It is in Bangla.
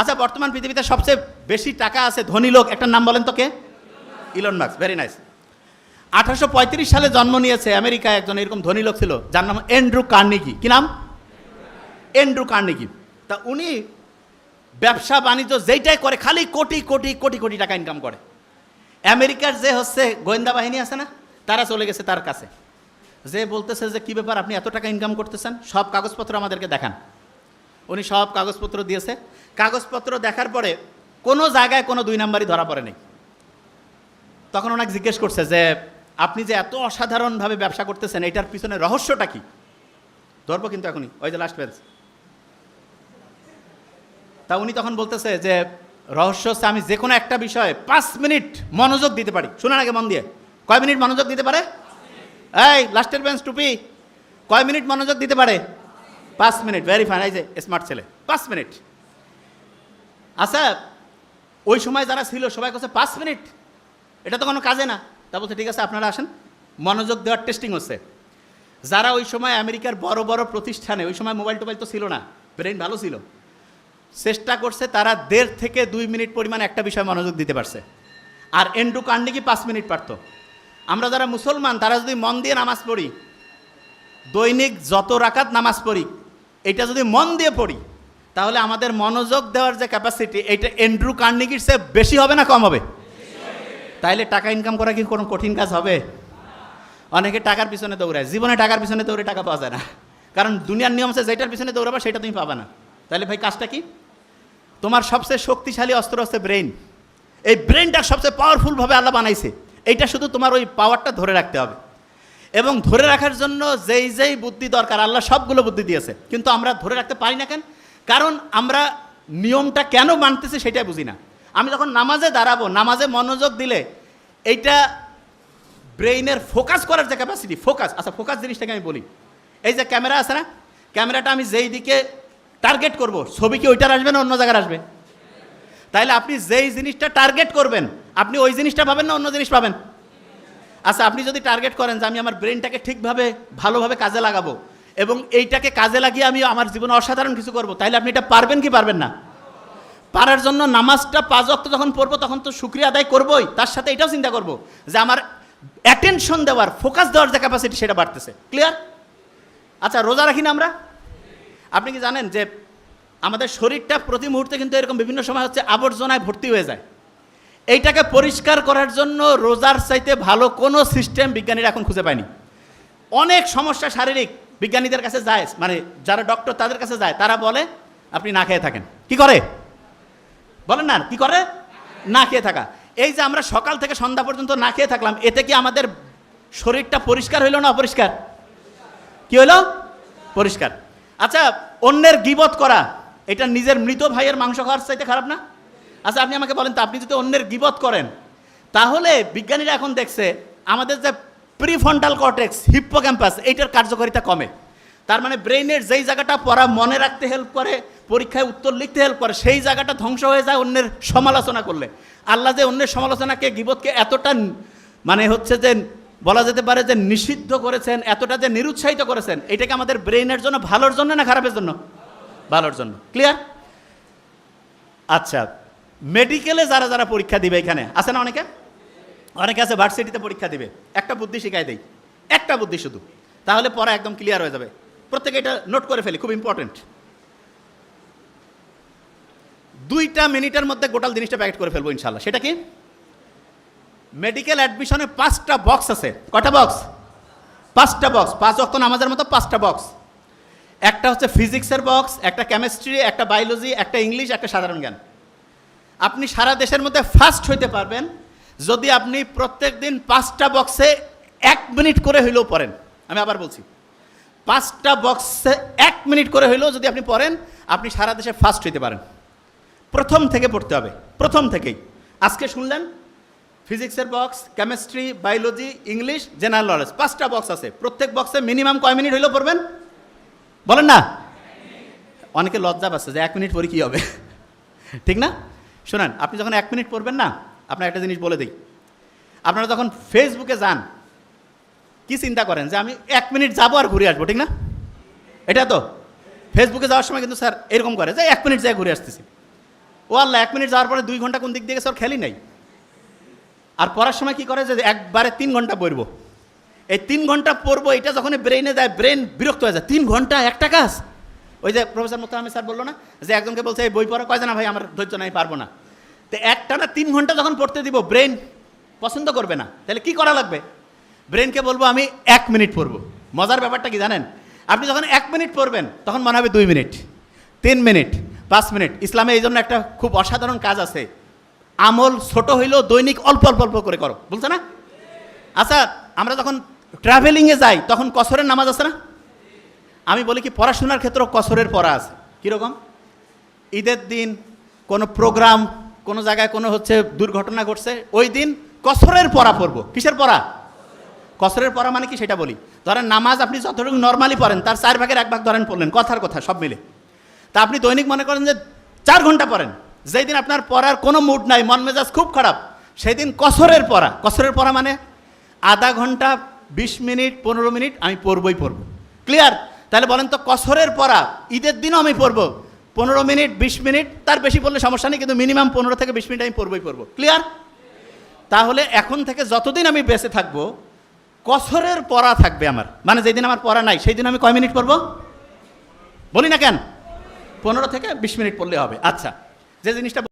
আচ্ছা বর্তমান পৃথিবীতে সবচেয়ে বেশি টাকা আছে ধনী লোক একটা নাম বলেন তো কে? ইলন মার্কস ভেরি নাইস আঠারোশো পঁয়ত্রিশ সালে জন্ম নিয়েছে আমেরিকায় একজন এরকম ধনী লোক ছিল, যার নাম এন্ড্রু কার্নিকি কি নাম? এন্ড্রু কার্নিকি তা উনি ব্যবসা, বাণিজ্য যেইটাই করে, খালি কোটি কোটি কোটি কোটি টাকা ইনকাম করে। আমেরিকার যে হচ্ছে গোয়েন্দা বাহিনী আছে না, তারা চলে গেছে তার কাছে। যে বলতেছে যে, কি ব্যাপার, আপনি এত টাকা ইনকাম করতেছেন? সব কাগজপত্র আমাদেরকে দেখান। উনি সব কাগজপত্র দিয়েছে। কাগজপত্র দেখার পরে কোনো জায়গায় কোনো দুই নাম্বারই ধরা পড়ে নেই তখন ওনাকে জিজ্ঞেস করছে যে, আপনি যে এত অসাধারণভাবে ব্যবসা করতেছেন, এটার পিছনে রহস্যটা কি? ধরবো কিন্তু এখনই, ওই যে লাস্ট বেঞ্চ তা উনি তখন বলতেছে যে, রহস্য হচ্ছে আমি যে কোনো একটা বিষয়ে পাঁচ মিনিট মনোযোগ দিতে পারি। শোনান আগে মন দিয়ে। কয় মিনিট মনোযোগ দিতে পারে? এই লাস্টের বেঞ্চ টুপি। কয় মিনিট মনোযোগ দিতে পারে? পাঁচ মিনিট ভেরি ফাইন এই যে স্মার্ট ছেলে। পাঁচ মিনিট আচ্ছা ওই সময় যারা ছিল, সবাই কাছে পাঁচ মিনিট এটা তো কোনো কাজে না। তা বলছে, ঠিক আছে, আপনারা আসেন। মনোযোগ দেওয়ার টেস্টিং হচ্ছে। যারা ওই সময় আমেরিকার বড় বড় প্রতিষ্ঠানে, ওই সময় মোবাইল টোবাইল তো ছিল না ব্রেন ভালো ছিল। চেষ্টা করছে তারা দেড় থেকে দুই মিনিট পরিমাণ একটা বিষয়ে মনোযোগ দিতে পারছে। আর এন্ডু কান্ডিকি পাঁচ মিনিট পারত? আমরা যারা মুসলমান, তারা যদি মন দিয়ে নামাজ পড়ি, দৈনিক যত রাকাত নামাজ পড়ি এটা যদি মন দিয়ে পড়ি, তাহলে আমাদের মনোযোগ দেওয়ার যে ক্যাপাসিটি এটা এন্ড্রু কার্নিকির চেয়ে বেশি হবে না কম হবে? তাইলে টাকা ইনকাম করা কি কোনো কঠিন কাজ হবে? অনেকে টাকার পিছনে দৌড়ায়। জীবনে টাকার পিছনে দৌড়ে টাকা পাওয়া যায় না। কারণ দুনিয়ার নিয়ম আছে যেটার পিছনে দৌড়াবা, সেটা তুমি পাবে না। তাহলে ভাই, কাজটা কি? তোমার সবচেয়ে শক্তিশালী অস্ত্র হচ্ছে ব্রেন এই ব্রেনটা সবচেয়ে পাওয়ারফুলভাবে আল্লাহ বানাইছে। এইটা শুধু তোমার ওই পাওয়ারটা ধরে রাখতে হবে। এবং ধরে রাখার জন্য যেই যেই বুদ্ধি দরকার, আল্লাহ সবগুলো বুদ্ধি দিয়েছে। কিন্তু আমরা ধরে রাখতে পারি না কেন? কারণ আমরা নিয়মটা কেন মানতেছি সেটাই বুঝি না। আমি যখন নামাজে দাঁড়াবো, নামাজে মনোযোগ দিলে এইটা ব্রেইনের ফোকাস করার যে ক্যাপাসিটি ফোকাস। আচ্ছা ফোকাস জিনিসটাকে আমি বলি। এই যে ক্যামেরা আছে না? ক্যামেরাটা আমি যেই দিকে টার্গেট করব, ছবি কি ওইটার আসবে না অন্য জায়গার আসবে? তাইলে আপনি যেই জিনিসটা টার্গেট করবেন, আপনি ওই জিনিসটা পাবেন না অন্য জিনিস পাবেন আচ্ছা আপনি যদি টার্গেট করেন যে আমি আমার ব্রেনটাকে ঠিকভাবে, ভালোভাবে কাজে লাগাবো এবং এইটাকে কাজে লাগিয়ে আমি আমার জীবনে অসাধারণ কিছু করব, তাইলে আপনি এটা পারবেন কি পারবেন না? পারার জন্য নামাজটা পাঁচ অক্ত যখন পড়ব, তখন তো শুক্রিয়া আদায় করবোই, তার সাথে এটাও চিন্তা করব যে আমার অ্যাটেনশন দেওয়ার ফোকাস দেওয়ার যে ক্যাপাসিটি সেটা বাড়তেছে। ক্লিয়ার আচ্ছা রোজা রাখি না আমরা? আপনি কি জানেন যে আমাদের শরীরটা প্রতি মুহূর্তে কিন্তু এরকম বিভিন্ন সময় হচ্ছে আবর্জনায় ভর্তি হয়ে যায়। এইটাকে পরিষ্কার করার জন্য রোজার চাইতে ভালো কোনো সিস্টেম বিজ্ঞানীরা এখন খুঁজে পায়নি। অনেক সমস্যা শারীরিক বিজ্ঞানীদের কাছে যায় মানে যারা ডক্টর তাদের কাছে যায়, তারা বলে, আপনি না খেয়ে থাকেন। কি করে? বলেন না, কি করে? না খেয়ে থাকা। এই যে আমরা সকাল থেকে সন্ধ্যা পর্যন্ত না খেয়ে থাকলাম, এতে কি আমাদের শরীরটা পরিষ্কার হইল না অপরিষ্কার? কি হইল? পরিষ্কার। আচ্ছা অন্যের গিবত করা, এটা নিজের মৃত ভাইয়ের মাংস খাওয়ার চাইতে খারাপ না? আচ্ছা আপনি আমাকে বলেন তো, আপনি যদি অন্যের গিবত করেন, তাহলে বিজ্ঞানীরা এখন দেখছে আমাদের যে প্রিফন্টাল কর্টেক্স হিপ্পো ক্যাম্পাস এইটার কার্যকারিতা কমে। তার মানে ব্রেইনের যেই জায়গাটা পড়া মনে রাখতে হেল্প করে, পরীক্ষায় উত্তর লিখতে হেল্প করে, সেই জায়গাটা ধ্বংস হয়ে যায় অন্যের সমালোচনা করলে। আল্লাহ যে অন্যের সমালোচনাকে, গিবতকে এতটা মানে হচ্ছে যে, বলা যেতে পারে যে নিষিদ্ধ করেছেন, এতটা যে নিরুৎসাহিত করেছেন, এটাকে আমাদের ব্রেইনের জন্য ভালোর জন্য না খারাপের জন্য? ভালোর জন্য। ক্লিয়ার আচ্ছা। মেডিকেলে যারা যারা পরীক্ষা দিবে এখানে, আছে না অনেকে? অনেকে আছে ভার্সিটিতে পরীক্ষা দিবে। একটা বুদ্ধি শিখাই দেই। একটা বুদ্ধি শুধু। তাহলে পড়া একদম ক্লিয়ার হয়ে যাবে। প্রত্যেকে এটা নোট করে ফেলি, খুব ইম্পর্টেন্ট দুইটা মিনিটের মধ্যে গোটাল জিনিসটা প্যাকেট করে ফেলব ইনশাল্লাহ সেটা কি? মেডিকেল অ্যাডমিশনে পাঁচটা বক্স আছে। কটা বক্স পাঁচটা বক্স পাঁচ অক্ত নামাজের মতো পাঁচটা বক্স একটা হচ্ছে ফিজিক্সের বক্স একটা কেমিস্ট্রি একটা বায়োলজি একটা ইংলিশ একটা সাধারণ জ্ঞান। আপনি সারা দেশের মধ্যে ফার্স্ট হইতে পারবেন যদি আপনি প্রত্যেক দিন পাঁচটা বক্সে এক মিনিট করে হইলেও পড়েন। আমি আবার বলছি, পাঁচটা বক্সে এক মিনিট করে হইলেও যদি আপনি পড়েন, আপনি সারা দেশে ফার্স্ট হইতে পারেন। প্রথম থেকে পড়তে হবে, প্রথম থেকেই। আজকে শুনলেন, ফিজিক্সের box chemistry biology English general knowledge পাঁচটা বক্স আছে। প্রত্যেক বক্সে মিনিমাম কয় মিনিট হইলেও পড়বেন? বলেন না? অনেকে লজ্জা পাচ্ছে যে এক মিনিট পরে কী হবে? ঠিক না? শোনেন, আপনি যখন এক মিনিট পড়বেন না, আপনার একটা জিনিস বলে দিই। আপনারা যখন ফেসবুকে যান, কি চিন্তা করেন যে আমি এক মিনিট যাব আর ঘুরে আসব, ঠিক না? এটা তো। ফেসবুকে যাওয়ার সময় কিন্তু স্যার এরকম করে যে এক মিনিট যাই ঘুরে আসতেছি। ও আল্লাহ, এক মিনিট যাওয়ার পরে দুই ঘণ্টা কোন দিক দিয়ে ওর খেলি নাই। আর পড়ার সময় কি করে যে একবারে তিন ঘণ্টা পড়ব? এই তিন ঘণ্টা পড়ব, এটা যখন ব্রেনে দেয় ব্রেন বিরক্ত হয়ে যায়। তিন ঘণ্টা, একটা কাজ? ওই যে প্রফেসর মোত্তাহামি স্যার বলল না, যে একজনকে বলছে, এই বই পড়া কয় না ভাই? আমার ধৈর্য নাই, পারব না। তো একটা না তিন ঘণ্টা যখন পড়তে দিব, ব্রেন পছন্দ করবে না। তাহলে কি করা লাগবে? ব্রেনকে বলব, আমি এক মিনিট পড়ব। মজার ব্যাপারটা কি জানেন? আপনি যখন এক মিনিট পড়বেন, তখন মনে হবে দুই মিনিট, তিন মিনিট, পাঁচ মিনিট। ইসলামে এই জন্য একটা খুব অসাধারণ কাজ আছে। আমল ছোট হইলেও দৈনিক অল্প অল্প অল্প করে করো। বলছে না? আচ্ছা আমরা যখন ট্রাভেলিংয়ে যাই, তখন কসরের নামাজ আছে না? আমি বলি কি, পড়াশোনার ক্ষেত্রেও কসরের পড়া আছে। কীরকম? ঈদের দিন কোনো প্রোগ্রাম কোনো জায়গায় কোনো হচ্ছে দুর্ঘটনা ঘটছে, ওই দিন কসরের পড়া পড়ব। কিসের পড়া? কসরের পড়া মানে কি সেটা বলি। ধরেন নামাজ আপনি যতটুকু নর্মালি পড়েন, তার চার ভাগের এক ভাগ ধরেন পড়লেন, কথার কথা সব মিলে। তা আপনি দৈনিক মনে করেন যে চার ঘণ্টা পড়েন। যেই দিন আপনার পড়ার কোনো মুড নাই, মন মেজাজ খুব খারাপ, সেই দিন কসরের পড়া। কসরের পড়া মানে আধা ঘণ্টা, বিশ মিনিট, পনেরো মিনিট আমি পড়বই পড়ব। ক্লিয়ার তাহলে বলেন তো কসরের পড়া, ঈদের দিনও আমি পড়ব। পনেরো মিনিট, বিশ মিনিট, তার বেশি পড়লে সমস্যা নেই, কিন্তু মিনিমাম পনেরো থেকে বিশ মিনিট আমি পড়বই পড়ব। ক্লিয়ার তাহলে এখন থেকে যতদিন আমি বেঁচে থাকব, কসরের পড়া থাকবে আমার। মানে যেদিন আমার পড়া নাই সেই দিন আমি কয় মিনিট পড়ব? বলি না কেন? পনেরো থেকে বিশ মিনিট পড়লে হবে। আচ্ছা যে জিনিসটা